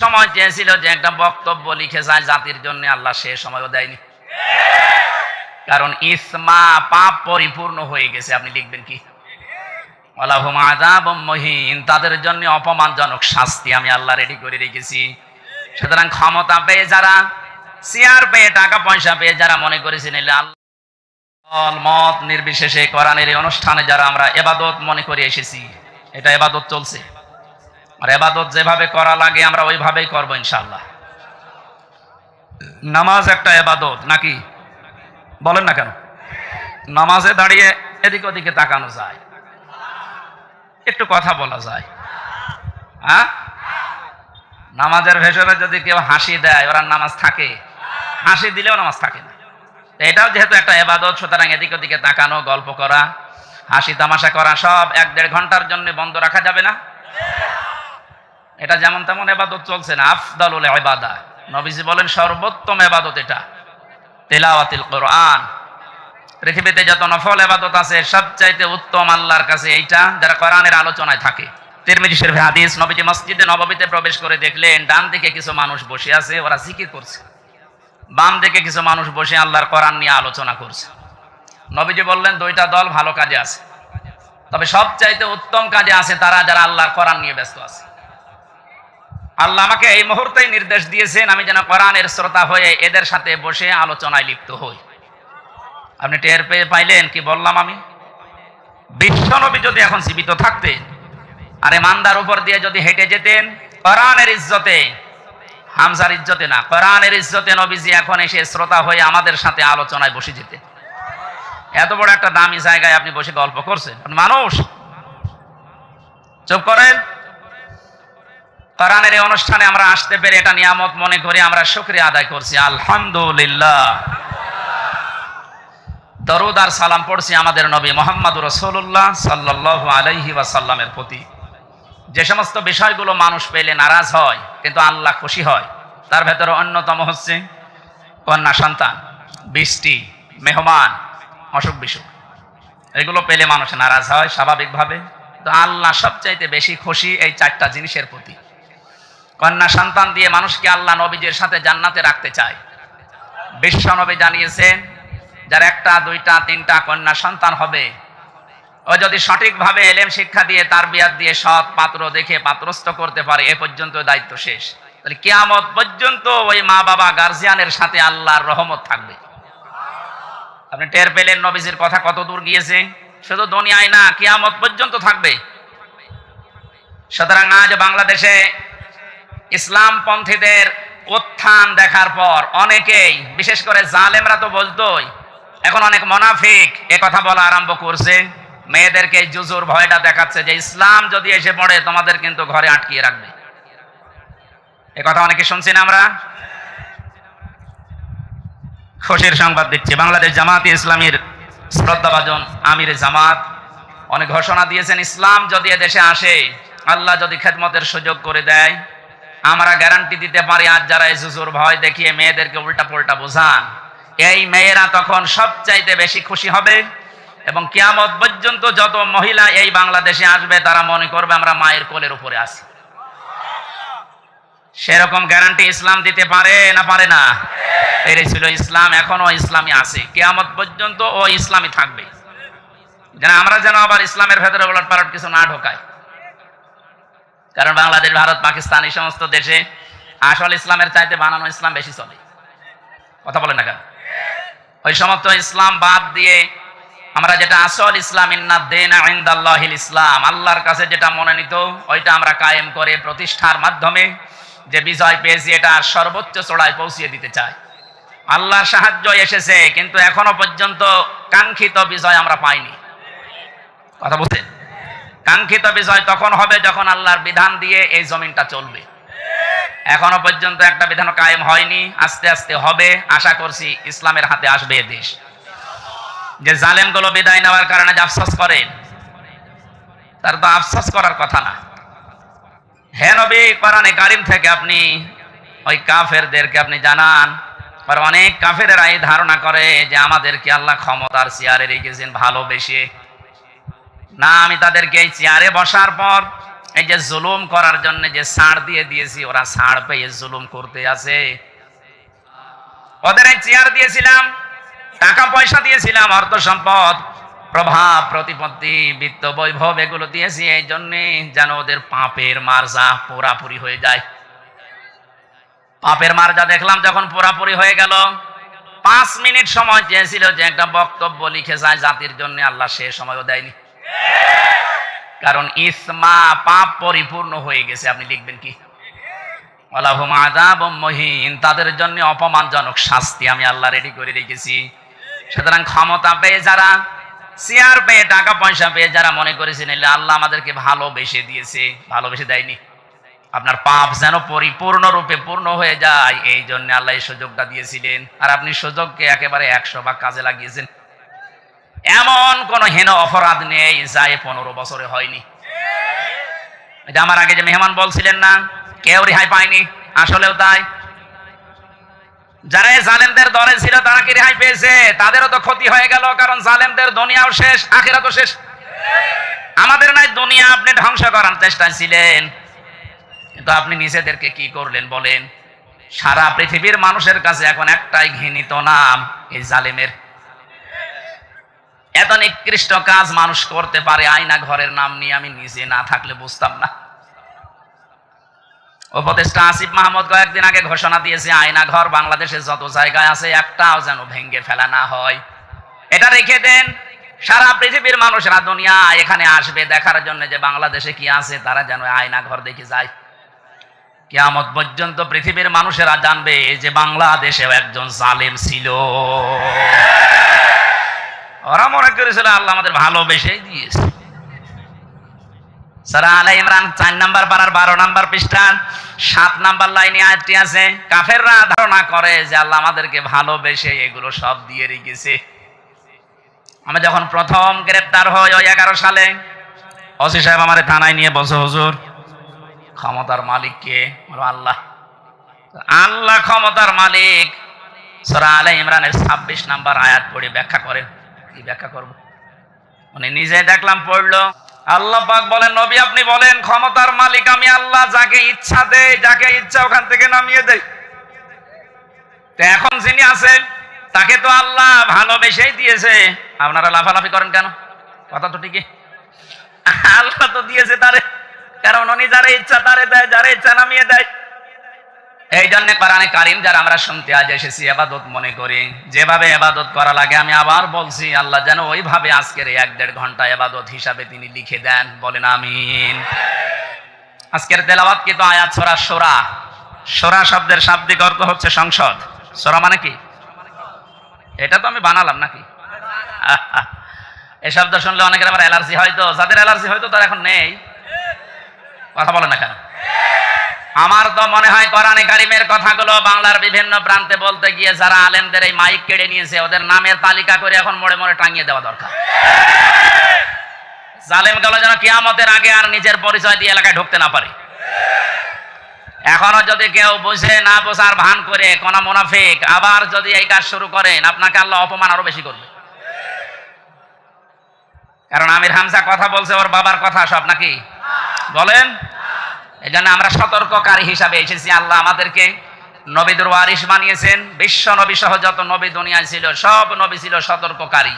সময় চেয়েছিল যে একটা বক্তব্য লিখে যায় জাতির জন্য, আল্লাহ সে সময়ও দেয়নি। কারণ ইসমা পাপ পরিপূর্ণ হয়ে গেছে, আপনি লিখবেন কি? তাদের জন্য অপমানজনক শাস্তি আমি আল্লাহ রেডি করে রেখেছি। সুতরাং ক্ষমতা পেয়ে যারা চেয়ার পেয়ে, টাকা পয়সা পেয়ে যারা মনে করেছেন আল্লাহ মত নির্বিশেষে কোরআনের এই অনুষ্ঠানে যারা আমরা এবাদত মনে করে এসেছি, এটা এবাদত চলছে। আর এবাদত যেভাবে করা লাগে, আমরা ওইভাবেই করব ইনশাল্লাহ নামাজ একটা এবাদত, নাকি? বলেন না কেন? নামাজে দাঁড়িয়ে এদিক ওদিকে তাকানো যায়। একটু কথা বলা যায়। হ্যাঁ? নামাজের ভেতরে যদি কেউ হাসি দেয়, ওরা নামাজ থাকে। হাসি দিলেও নামাজ থাকে না। এটাও যেহেতু একটা এবাদত, সুতরাং এদিক ওদিকে তাকানো, গল্প করা, হাসি তামাশা করা, সব এক দেড় ঘণ্টার জন্য বন্ধ রাখা যাবে না? এটা যেমন তেমন এবাদত চলছে না, আফদালুল ইবাদা। নবীজি বলেন সর্বোত্তম এবাদত এটা, তেলাওয়াতিল কোরআন। পৃথিবীতে যত নফল এবাদত আছে, সবচাইতে উত্তম আল্লাহর কাছে এইটা যারা কোরআনের আলোচনায় থাকে। তিরমিজি নববীতে প্রবেশ করে দেখলেন, ডান দিকে কিছু মানুষ বসে আছে, ওরা জিকির করছে। বাম দিকে কিছু মানুষ বসে আল্লাহর কোরআন নিয়ে আলোচনা করছে। নবীজি বললেন, দুইটা দল ভালো কাজে আছে। তবে সবচাইতে উত্তম কাজে আছে তারা যারা আল্লাহর কোরআন নিয়ে ব্যস্ত আছে। আল্লাহ আমাকে এই মুহূর্তেই নির্দেশ দিয়েছেন, আমি যেন কোরআনের শ্রোতা হয়ে এদের সাথে বসে আলোচনায় লিপ্ত হই। আপনি টের পেয়ে পাইলেন, কি বললাম আমি? বিশ্বনবী যদি এখন জীবিত থাকতেন, আর মান্দার উপর দিয়ে যদি হেঁটে যেতেন, কোরআনের ইজ্জতে, হামজার ইজ্জতে না, কোরআনের ইজ্জতে নবীজি এখন এসে শ্রোতা হয়ে আমাদের সাথে আলোচনায় বসে যেতেন। এত বড় একটা দামি জায়গায় আপনি বসে গল্প করছেন। মানুষ, চুপ করেন। কোরআনের এই অনুষ্ঠানে আমরা আসতে পেরে এটা নিয়ামত মনে করে, আমরা শুক্রিয়া আদায় করছি। আলহামদুলিল্লাহ। দরুদ আর সালাম পড়ছি আমাদের নবী মোহাম্মদ রসুল্লাহ সাল্লাহ আলাইহি ওয়াসাল্লামের প্রতি। যে সমস্ত বিষয়গুলো মানুষ পেলে নারাজ হয়, কিন্তু আল্লাহ খুশি হয়, তার ভেতরে অন্যতম হচ্ছে কন্যা সন্তান, বৃষ্টি, মেহমান, অসুখ বিসুখ। এগুলো পেলে মানুষ নারাজ হয় স্বাভাবিকভাবে। তো আল্লাহ সবচাইতে বেশি খুশি এই চারটা জিনিসের প্রতি। কন্যা সন্তান দিয়ে মানুষকে আল্লাহ নবীজের সাথে জান্নাতে রাখতে চায়। বিশ্ব নবী জানিয়েছেন, যার একটা, দুইটা, তিনটা কন্যা সন্তান হবে, ও যদি সঠিকভাবে এলেম শিক্ষা দিয়ে, তার বিয়াদ দিয়ে সৎ পাত্র দেখে পাত্রস্থ করতে পারে, এ পর্যন্ত দায়িত্ব শেষ। তাহলে কিয়ামত পর্যন্ত ওই মা বাবা গার্জিয়ানের সাথে আল্লাহর রহমত থাকবে। আপনি টের পেলেন নবীজির কথা কত দূর গিয়েছে? শুধু দুনিয়ায় না, কেয়ামত পর্যন্ত থাকবে। সুতরাং আজ বাংলাদেশে ইসলাম পন্থীদের উত্থান দেখার পর অনেকেই, বিশেষ করে জালেমরা তো বলতোই, এখন অনেক মোনাফিক এ কথা বলা আরম্ভ করছে। মেয়েদেরকে জুজুর ভয়টা দেখাচ্ছে যে, ইসলাম যদি এসে পড়ে, তোমাদের কিন্তু ঘরে আটকিয়ে রাখবে। এ কথা অনেকে শুনছি না আমরা? খুশির সংবাদ দিচ্ছি। বাংলাদেশ জামাত ইসলামীর শ্রদ্ধাভাজন আমির জামাত, অনেক ঘোষণা দিয়েছেন, ইসলাম যদি দেশে আসে, আল্লাহ যদি খেদমতের সুযোগ করে দেয় আমরা গ্যারান্টি দিতে পারি আজ যারা এই ভয় দেখিয়ে মেয়েদেরকে উল্টা পাল্টা বোঝান, এই মেয়েরা তখন সবচাইতে বেশি খুশি হবে এবং কিয়ামত পর্যন্ত যত মহিলা এই বাংলাদেশে আসবে, তারা মনে করবে আমরা মায়ের কোলের উপরে আছি। সেরকম গ্যারান্টি ইসলাম দিতে পারে না পারে না? পেরেছিল ইসলাম, এখনও ইসলামী আছে। কেয়ামত পর্যন্ত ও ইসলামী থাকবে। যেন আমরা যেন আবার ইসলামের ভেতরে পালট কিছু না ঢোকাই। কারণ বাংলাদেশ, ভারত, পাকিস্তান এই সমস্ত দেশে আসল ইসলামের চাইতে বানানো ইসলাম বেশি চলে। কথা বলেন না কেন? ওই সমস্ত ইসলাম বাদ দিয়ে আমরা যেটা আসল ইসলাম, ইন্না ইসলাম, আল্লাহর কাছে যেটা মনে নিত ওইটা আমরা কায়েম করে প্রতিষ্ঠার মাধ্যমে যে বিজয় পেয়েছি, এটা সর্বোচ্চ চড়ায় পৌঁছিয়ে দিতে চাই। আল্লাহর সাহায্য এসেছে, কিন্তু এখনও পর্যন্ত কাঙ্ক্ষিত বিজয় আমরা পাইনি। কথা বলছেন? কাঙ্ক্ষিত বিজয় তখন হবে যখন আল্লাহর বিধান দিয়ে এই জমিনটা চলবে। এখনও পর্যন্ত একটা বিধান কায়েম হয়নি, আস্তে আস্তে হবে। আশা করছি ইসলামের হাতে আসবে এ দেশ। যে জালেমগুলো বিদায় নেওয়ার কারণে যে আফসোস করেন তার তো আফসোস করার কথা না। হে নবী, কোরআনে কারিম থেকে আপনি ওই কাফেরদেরকে আপনি জানান, আর অনেক কাফেরেরা এই ধারণা করে যে আমাদেরকে আল্লাহ ক্ষমতার চেয়ারে রেখেছেন, ভালোবেসে। না, আমি তাদেরকে এই চেয়ারে বসার পর এই যে জুলুম করার জন্য যে ছাড় দিয়ে দিয়েছি, ওরা ছাড় পেয়ে জুলুম করতে আছে। ওদের এই চেয়ার দিয়েছিলাম, টাকা পয়সা দিয়েছিলাম, অর্থ সম্পদ, প্রভাব, প্রতিপত্তি, বিত্ত, বৈভব, এগুলো দিয়েছি এই জন্যে যেন ওদের পাপের মার্জা পুরাপুরি হয়ে যায়। পাপের মার্জা দেখলাম যখন পুরাপুরি হয়ে গেল, পাঁচ মিনিট সময় চেয়েছিল যে একটা বক্তব্য লিখে যায় জাতির জন্য, আল্লাহ সে সময়ও দেয়নি। কারণ ইসমা পাপ পরিপূর্ণ হয়ে গেছে, আপনি লিখবেন কি? তাদের জন্য অপমানজনক শাস্তি আমি আল্লাহ রেডি করে রেখেছি। সুতরাং ক্ষমতা পেয়ে যারা চেয়ার পেয়ে, টাকা পয়সা পেয়ে যারা মনে করেছেন আল্লাহ আমাদেরকে ভালোবেসে দিয়েছে। ভালোবেসে দেয়নি। আপনার পাপ যেন পরিপূর্ণ রূপে পূর্ণ হয়ে যায়, এই জন্য আল্লাহ এই সুযোগটা দিয়েছিলেন। আর আপনি সুযোগকে একেবারে একশো ভাগ কাজে লাগিয়েছেন। এমন কোন হেন অপরাধ নেই যা পনেরো বছরে হয়নি। এটা আমার আগে যে মেহমান বলছিলেন না, কেউ রেহাই পায়নি, আসলেও তাই। যারা জালেমদের দরে ছিল তারা কি রেহাই পেয়েছে? তাদেরও তো ক্ষতি হয়ে গেল, কারণ জালেমদের দুনিয়াও শেষ আখেরা তো শেষ। আমাদের নাই দুনিয়া, আপনি ধ্বংস করার চেষ্টায় ছিলেন। কিন্তু আপনি নিজেদেরকে কি করলেন বলেন? সারা পৃথিবীর মানুষের কাছে এখন একটাই ঘৃণিত নাম, এই জালেমের। এত নিকৃষ্ট কাজ মানুষ করতে পারে, আয়না ঘরের নাম নিয়ে আমি নিজে না থাকলে বুঝতাম না। উপদেষ্টা আসিফ মাহমুদ কয়েকদিন আগে ঘোষণা দিয়েছে, আয়না ঘর বাংলাদেশে যত জায়গায় আছে একটাও যেন ভেঙ্গে ফেলা না হয়। এটা রেখে দেন, সারা পৃথিবীর মানুষরা দুনিয়া এখানে আসবে দেখার জন্য যে বাংলাদেশে কি আছে, তারা যেন আয়না ঘর দেখে যায়। কিয়ামত পর্যন্ত পৃথিবীর মানুষেরা জানবে যে বাংলাদেশেও একজন জালেম ছিল। ওরা মনে করেছিল আল্লাহ আমাদের ভালোবেসেই দিয়েছে। সারা আলা ইমরান চার নাম্বার পাড়ার বারো নাম্বার পৃষ্ঠান সাত নাম্বার লাইনে আয়াতটি আছে, কাফেররা ধারণা করে যে আল্লাহ আমাদেরকে ভালোবেসে এগুলো সব দিয়ে রেখেছে। আমি যখন প্রথম গ্রেপ্তার হই ওই এগারো সালে, ওসি সাহেব আমার থানায় নিয়ে বসে হুজুর, ক্ষমতার মালিক কে? আল্লাহ। আল্লাহ ক্ষমতার মালিক সরা আলা ইমরানের ছাব্বিশ নাম্বার আয়াত পড়ে ব্যাখ্যা করেন কি ব্যাখ্যা করব। উনি নিজে দেখলাম পড়ল। আল্লাহ পাক বলেন, নবী আপনি বলেন, ক্ষমতার মালিক আমি আল্লাহ, যাকে ইচ্ছা দেয় যাকে ইচ্ছা ওখান থেকে নামিয়ে দেয় তো এখন যিনি আছেন তাকে তো আল্লাহ ভালোবেসেই দিয়েছে। আপনারা লাফালাফি করেন কেন? কথা তো ঠিকই। আল্লাহ তো দিয়েছে তারে। কারণ উনি যারা ইচ্ছা তারে দেয়, যারা ইচ্ছা নামিয়ে দেয়। এই জন্য কোরআনে কারিম যারা আমরা শুনতে আজ এসেছি এবাদত মনে করি। যেভাবে এবাদত করা লাগে, আমি আবার বলছি, আল্লাহ যেন ওইভাবে আজকের এক দেড় ঘণ্টা এবাদত হিসাবে তিনি লিখে দেন। বলেন, আমিন। আজকের তেলাওয়াত কিন্তু আয়াত সোরা সোরা সোরা শব্দের শাব্দিক অর্থ হচ্ছে সংসদ। সোরা মানে কি? এটা তো আমি বানালাম নাকি? এই শব্দ শুনলে অনেকের আবার অ্যালার্জি হয়তো যাদের অ্যালার্জি হয়তো তার এখন নেই। কথা বলে না কেন? আমার তো মনে হয় কোরআনে কারিমের কথাগুলো বাংলার বিভিন্ন প্রান্তে বলতে গিয়ে যারা আলেমদের এই মাইক কেড়ে নিয়েছে, ওদের নামের তালিকা করে এখন মোড়ে মোড়ে টাঙিয়ে দেওয়া দরকার। জালেম গেল যেন কিয়ামতের আগে আর নিজের পরিচয় দিয়ে এলাকায় ঢুকতে না পারে। এখনও যদি কেউ বুঝে না বোঝার ভান করে, কোন মুনাফিক আবার যদি এই কাজ শুরু করেন, আপনাকে আল্লাহ অপমান আরও বেশি করবে। কারণ আমির হামজা কথা বলছে, ওর বাবার কথা সব নাকি? বলেন? এই জন্য আমরা সতর্ককারী হিসাবে এসেছি। আল্লাহ আমাদেরকে নবীদের ওয়ারিস বানিয়েছেন। বিশ্ব নবী সহ যত নবী দুনিয়ায় ছিল, সব নবী ছিল সতর্ককারী।